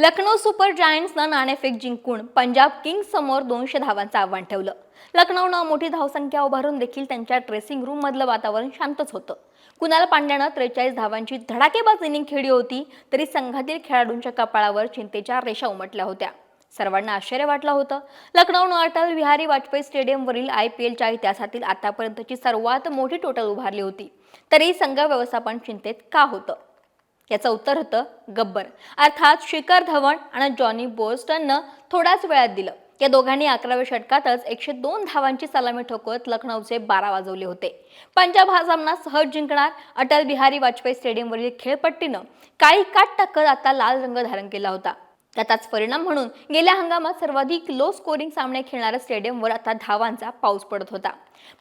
Lucknow super जायंट्सनं नाणेफेक जिंकून Punjab Kings समोर दोनशे धावांचं आव्हान ठेवलं. लखनौनं मोठी धावसंख्या उभारून देखील त्यांच्या ड्रेसिंग रूम मधलं वातावरण शांतच होतं. कुणाल पांड्यानं त्रेचाळीस धावांची धडाकेबाज इनिंग खेळली होती तरी संघातील खेळाडूंच्या कपाळावर चिंतेच्या रेषा उमटल्या होत्या. सर्वांना आश्चर्य वाटलं होतं. लखनौनं अटल विहारी वाजपेयी स्टेडियमवरील आय पी एलच्या इतिहासातील आतापर्यंतची सर्वात मोठी टोटल उभारली होती. तरी संघ व्यवस्थापन चिंतेत का होतं? याचं उत्तर होतं गब्बर. अर्थात शिखर धवन आणि जॉनी बोस्टननं थोड्याच वेळात दिलं. या दोघांनी अकराव्या षटकातच एकशे दोन धावांची सलामी ठोकवत लखनौचे बारा वाजवले होते. पंजाब हा सामना सहज जिंकणार अटल बिहारी वाजपेयी स्टेडियमवरील खेळपट्टीनं काळी काट टाकत आता लाल रंग धारण केला होता. त्याचाच परिणाम म्हणून गेल्या हंगामात सर्वाधिक लो स्कोरिंग सामने खेळणाऱ्या स्टेडियमवर आता धावांचा पाऊस पडत होता.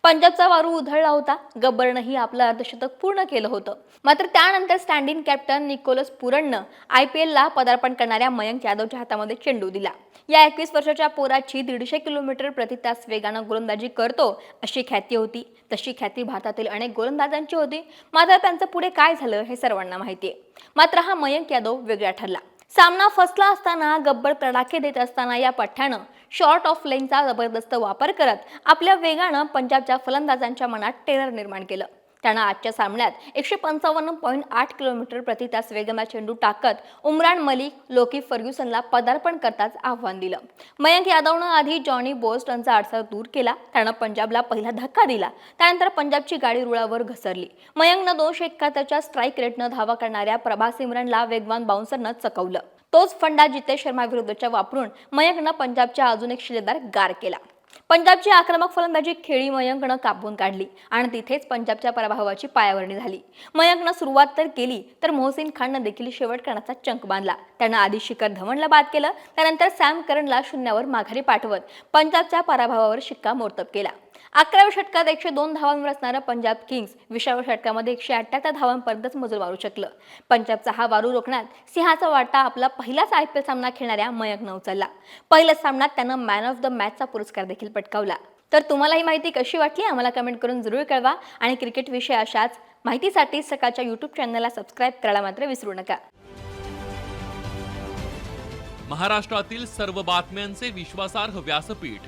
पंजाबचा वारू उधळला होता. गब्बरनंही आपलं अर्धशतक पूर्ण केलं होतं. मात्र त्यानंतर स्टँड इन कॅप्टन निकोलस पुरणनं आय पी एलला पदार्पण करणाऱ्या मयंक यादवच्या हातामध्ये चेंडू दिला. या एकवीस वर्षाच्या पोराची दीडशे किलोमीटर प्रति तास वेगानं गोलंदाजी करतो अशी ख्याती होती. तशी ख्याती भारतातील अनेक गोलंदाजांची होती. मात्र त्यांचं पुढे काय झालं हे सर्वांना माहिती आहे मात्र हा मयंक यादव वेगळा ठरला. सामना फसला असताना गब्बर तडाखे देत असताना या पठ्ठ्यानं शॉर्ट ऑफ लेनचा जबरदस्त वापर करत आपल्या वेगानं पंजाबच्या फलंदाजांच्या मनात टेरर निर्माण केलं. त्यानं आजच्या सामन्यात एकशे पंचावन्न पॉईंट आठ किलोमीटर प्रति तास वेगानं चेंडू टाकत उमरान मलिक लोकी फर्ग्युसनला पदार्पण करताच आव्हान दिलं. मयंक यादवनं आधी जॉनी बोस्टनचा अडसर दूर केला त्यानं पंजाबला पहिला धक्का दिला त्यानंतर पंजाबची गाडी रुळावर घसरली. मयंकनं दोनशे एकाहत्तरच्या स्ट्राईक रेटनं धावा करणाऱ्या प्रभा सिमरनला वेगवान बाउन्सरनं चकवलं. तोच फंडा जितेश शर्मा विरुद्धच्या वापरून मयंकनं पंजाबच्या अजून एक शिलेदार गार केला. पंजाबची आक्रमक फलंदाजी खेळी मयंकनं कापून काढली आणि तिथेच पंजाबच्या पराभवाची पायावरणी झाली. मयंकनं सुरुवात तर केली तर मोहसिन खाननं देखील शेवट करण्याचा चंक बांधला. त्यानं आधी शिखर धवनला बाद केलं त्यानंतर सॅम करनला शून्यावर माघारी पाठवत पंजाबच्या पराभवावर शिक्कामोर्तब केला. अकराव्या षटकात एकशे दोन धावांवर असणारं पंजाब किंग्स विसाव्या षटकामध्ये एकशे अठ्ठ्याहत्तर धावांपर्यंतच मजूर मारू शकलं. पंजाबचा हा वारू रोखण्यात सिंहाचा वाटा आपला पहिलाच आय पी एल सामना खेळणाऱ्या मयंकनं उचलला पहिल्याच सामन्यात त्यानं मॅन ऑफ द मॅचचा पुरस्कार देखील पटकावला. तर तुम्हाला ही माहिती कशी वाटली आम्हाला कमेंट करून जरूर कळवा आणि क्रिकेटविषयी अशाच माहितीसाठी सकाळच्या यूट्यूब चॅनलला सबस्क्राईब करायला मात्र विसरू नका. महाराष्ट्रातील सर्व बातम्यांचे विश्वासार्ह व्यासपीठ